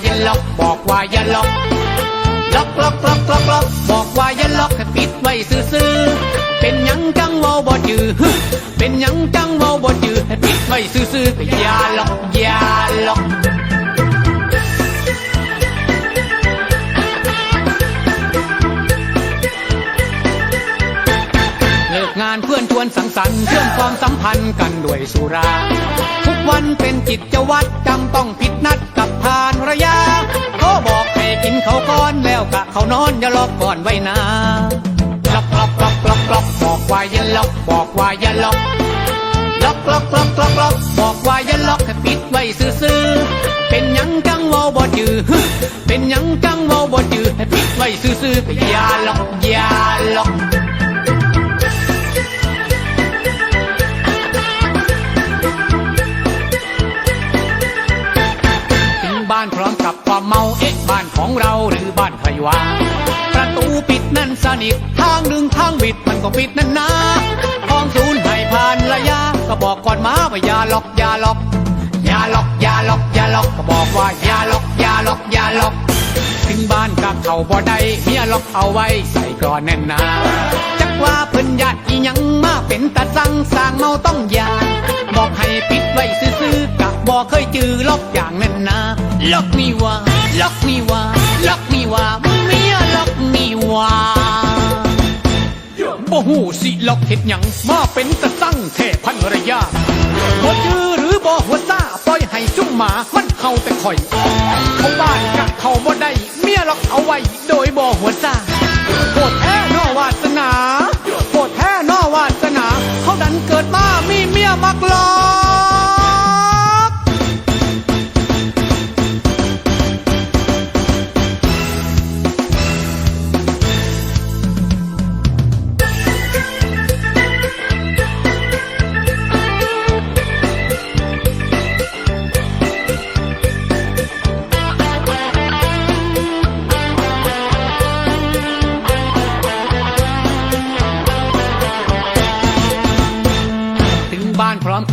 อย่าล็อก บอกว่าอย่าล็อก ล็อกล็อกล็อกล็อกล็อกบอกว่าอย่าล็อกให้ปิดไว้ซื่อๆเป็นหยังจังเมาบ่จือเป็นหยังจังเมาบ่จือให้ปิดไว้ซื่อๆอย่าล็อกอย่าล็อกเลิกงานเพื่อนชวนสังสรรค์เชื่อมความสัมพันธ์กันด้วยสุรา ทุกวันเป็นกิจวัตรจำต้องผิดนัดกัน เขานอนอย่าล็อกก่อนไว้นะล็อกล็อกล็อกล็อกล็อกบอกว่าอย่าล็อกบอกว่าอย่าล็อกล็อกล็อกล็อกล็อกล็อกบอกว่าอย่าล็อกให้ปิด บ้านพร้อมกับความเมาเอ๊ะบ้านของเราหรือบ้านใครวะประตูปิดนั่นสนิททางดึงทางบิดมันก็ปิดนั่นนะห้องศูนย์ให้ผ่านระยะก็บอกก่อนมาว่าอย่าล็อกอย่าล็อกอย่าล็อกอย่าล็อกอย่าล็อกก็บอกว่าอย่าล็อกอย่าล็อกอย่าล็อกถึงบ้านกับเขาบ่ได้เมียล็อกเอาไว้ใส่กอนแน่นนาจักว่าเพิ่นญาติอีหยังมาเป็นตาสั่งสางเมาต้องอยาบอกให้ บ่เคยจือล็อกอย่างนั้นนะล็อกนี่ว่าล็อกนี่ว่าล็อกนี่ว่าเมียล็อกนี่ว่าบ่หูสิล็อกเห็ดหยังมาเป็นตะสั่งเทพันระยะบ่จือหรือบ่หัวซ่าปล่อยให้จุ้มหมามันเข้าแต่ข่อย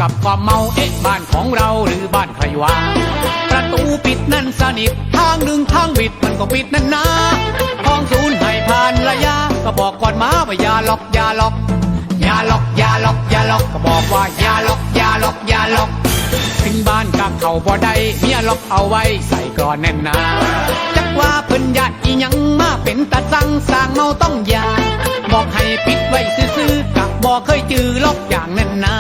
กับความเมาเอ๊ะบ้านของเราหรือบ้านใครวะประตูปิดนั่นสนิททางดึงทางบิดมันก็ปิดนั่นนะห้องศูนย์ให้ผ่านระยะก็บอกก่อนมาว่าอย่าล็อกอย่าล็อกอย่าล็อกอย่าล็อกอย่าล็อกก็บอกว่าอย่าล็อกอย่าล็อกอย่าล็อกถึงบ้านกับเขาบ่ได้เมียล็อกเอาไว้ใส่กรอนแน่นนาจักว่าเพิ่นญาติอีหยังมาเป็นตาสั่งสร้างเมาต้องอยาบอกให้ปิดไว้ซื่อๆกะบ่เคยจือล็อกอย่างนั้นนะ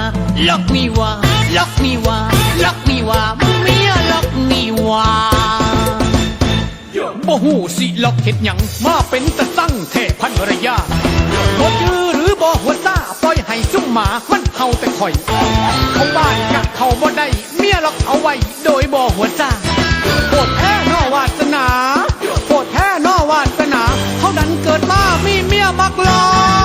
ล็อกนี่ว่าล็อกนี่ว่าล็อกนี่ว่าเมียล็อกนี่ว่าบ่หูสิล็อกเห็ดหยังมาเป็นตะสั่งเทพันระยะบ่จือหรือบ่หัวซ่าปล่อยให้จุ้มหมามันเฮาแต่ข่อย เขาบ้านกับเขาบ่ได้เมียล็อกเอาไว้โดยบ่หัวซ่าโคตรแท้นอวาสนาโคตรแท้นอวาสนา เขาดันเกิดมามีเมียมักลอ